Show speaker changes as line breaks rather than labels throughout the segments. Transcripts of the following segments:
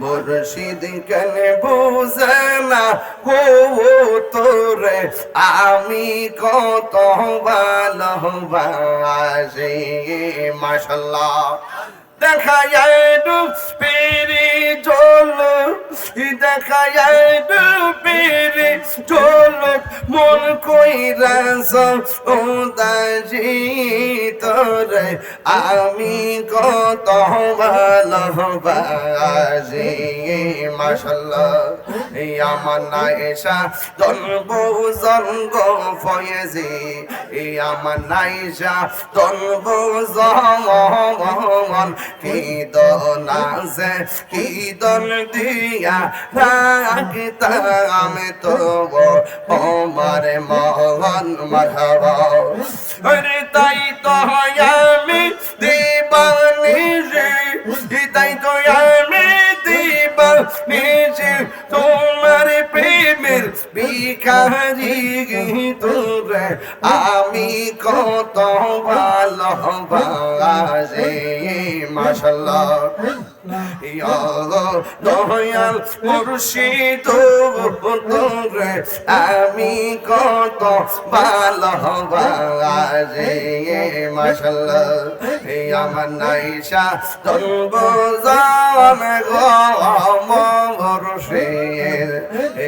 মুর্শিদ কেন বুঝে হো তোরে, আমি কত ভালোবাসি, মাশাল্লাহ। দেখা যায় ডুবিরি জল দেখা যায় ডুবিরি জল মন কইরাস ও দাজি তোরে আমি কত ভালোবাসি। মাশাল্লাহ এই আমার না এসা জন্ম ফয়েজি এই আমার জন্ম কি কি দিয়া তো ওমারে মোহন মারহাবা। তাই তো আমি দিবানিজি তাই তো আমি দিবানিজি তোমার প্রেমের বিকারি তোরে আমি কত ভালোবাসি মাশাল্লাহ মুর্শিদ তোরে আমি কত ভালোবাসি মাশাল্লাহ আমার নাইশা গো মুর্শিদ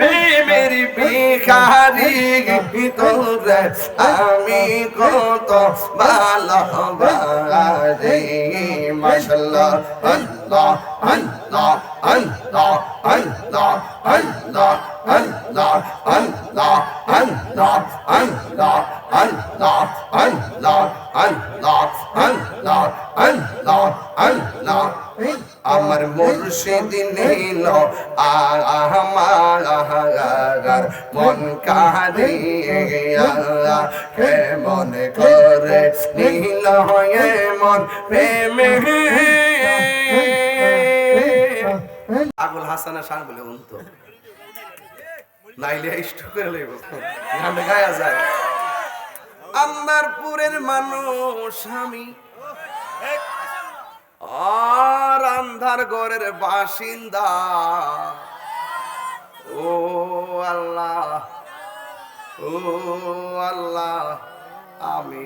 প্রেমের ভিখারি তোরে আমি কত ভালোবাসি মাশাল্লাহ আল্লাহ আল্লাহ আল্লাহ আল্লাহ আল্লাহ আল্লাহ আল্লাহ আল্লাহ আল্লাহ আল্লাহ আল্লাহ আল্লাহ আল্লাহ আল্লাহ আল্লাহ আমার মুর্শিদ নীল আমার মন কাহিয়া কেমন করে নীল হয়ে মন প্রেমে। আগুল হাসানের বলে নাইলে ইষ্ট করে গানে গায়া যায়। আন্দারপুরের মানুষ আমি। আর আন্ধার ঘরের বাসিন্দা। ও আল্লাহ ও আল্লাহ, আমি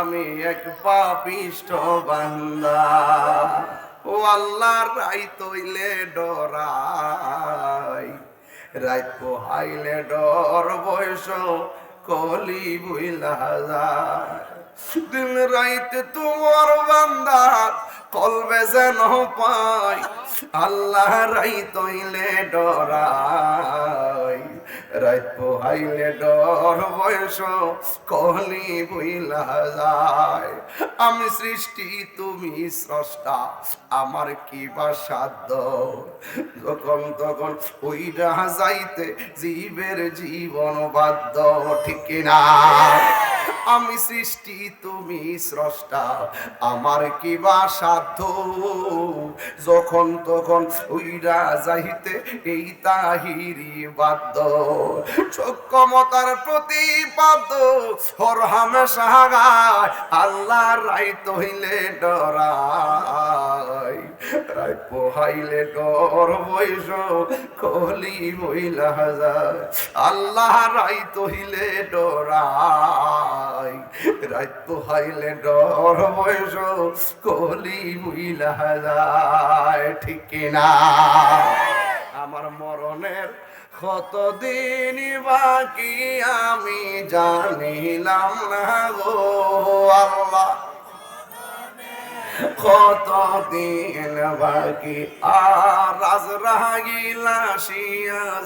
আমি এক পাপিষ্ট বান্দা। ও আল্লাহ রাই তৈলে ডরাই রাত পোহাইলে ডর বয়স কলি বুইলা যায় দিন রাইতে তোমার বান্দা কলবে যেন পাই আল্লাহ রাই তৈলে ডরাই। রাত পোহাইলে ডর বয়স কলি বুইলা যায়। আমি সৃষ্টি, তুমি স্রষ্টা, আমার কি বা সাধ্য? যখন তখন ওইটা যাইতে জীবের জীবন বাধ্য, ঠিক না আমি সৃষ্টি, তুমি স্রষ্টা। আমার কি বা সাধ্য? যখন তখন উইরা যাইতে এই তাহিরি বাধ্য। সক্ষমতার প্রতিপাদ্য হর হামেশা গায় আল্লাহ রাই তহিলে ডরাই রাই পোহাইলে ডর বৈশ কলি মহিলা যায়। আল্লাহ রাই তহিলে ডরাই রাত পোহাইলে ডর বয়স কলি মহিলা যায়, ঠিক না আমার মরণের কতদিন বাকি আমি জানিলাম না গো আল্লাহ। কত দিন বাকি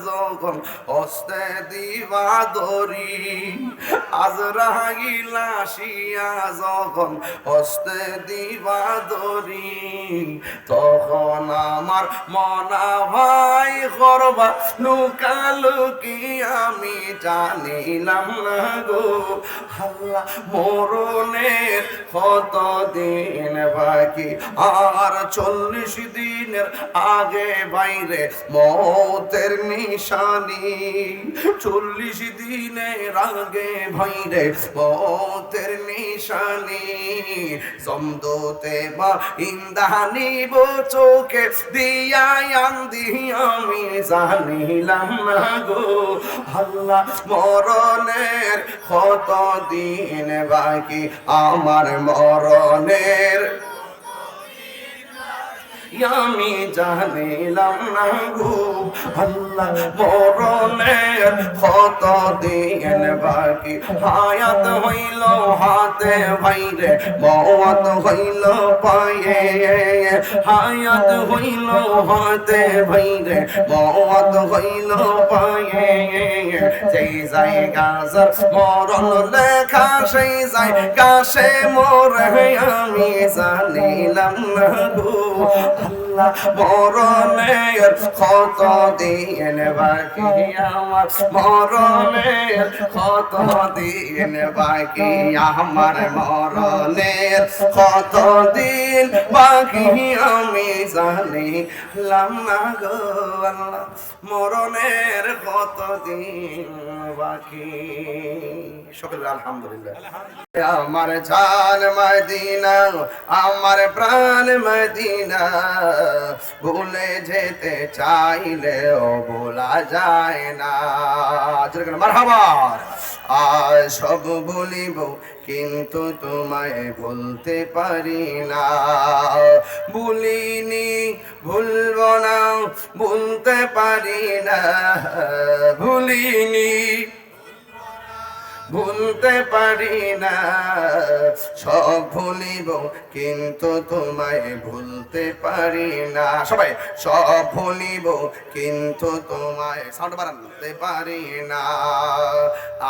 যখন হস্তে দিবা দরি আজ যখন হস্তে দিবা দরি তখন আমার মনা ভাই করবা লুকালুকি আমি জানিলাম না গো। আল্লাহ মরণের কত দিন বাকি আর চল্লিশ দিনের আগে বাইরে মতের নিশানি। চল্লিশ দিনের আগে বাইরে মতের নিশানি। সমদোতে বা ইন্দানি বো চোখে দিয়া আমি জানিলাম না গো। আল্লাহ মরণের কত দিন বাকি? আমার মরণের আমি জানিলাম না গো, আল্লাহ মরণের কত দিন বাকি। হায়াত হইল হাতে ভাইরে মওয়াত হইল পায়ে। হায়াত হইল হাতে ভাইরে মওয়াত হইল পায়ে। সেই জায়গা যার মরণ লেখা সেই জায়গা সে মোর আমি জানিলাম না গো। আল্লাহ মরণের কত দিন বাকি আমার, মরণের কত দিন বাকি আমার, মরণের কত দিন বাকি আমি জানি না গো আল্লাহ, মরণের কত দিন বাকি। সকলে আলহামদুলিল্লাহ। আমার জান মদিনা, আমার প্রাণ মদিনা ভুলে যেতে চাইলেও ভোলা যায় না। মারহাবা। আর সব বলিব, কিন্তু তোমায় বলতে পারি না। ভুলিনি, ভুলব না বলতে পারি না। ভুলিনি ভুলতে পারি না। সব ভুলিব, কিন্তু তোমায় ভুলতে পারি না। সবাই, সব ভুলিব, কিন্তু তোমায় সাউন্ড বাড়াতে পারি না।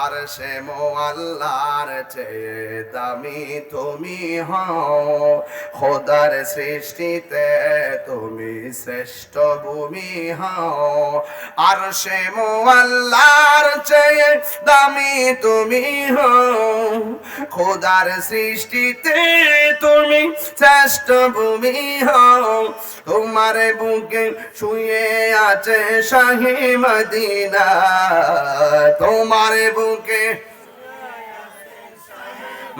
আর সে মো আল্লাহর চেয়ে দামি তুমি হও। খোদার সৃষ্টিতে তুমি শ্রেষ্ঠ ভূমি হও। আর সে মো আল্লাহর চেয়ে দামি তুমি হও, খোদার সৃষ্টিতে তুমি শ্রেষ্ঠ ভূমি হও। তোমার বুকে শুয়ে আছে শাহী মদিনা, তোমার বুকে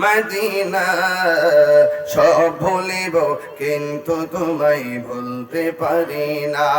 মদিনা। সব ভুলিব, কিন্তু তোমায় ভুলতে পারি না।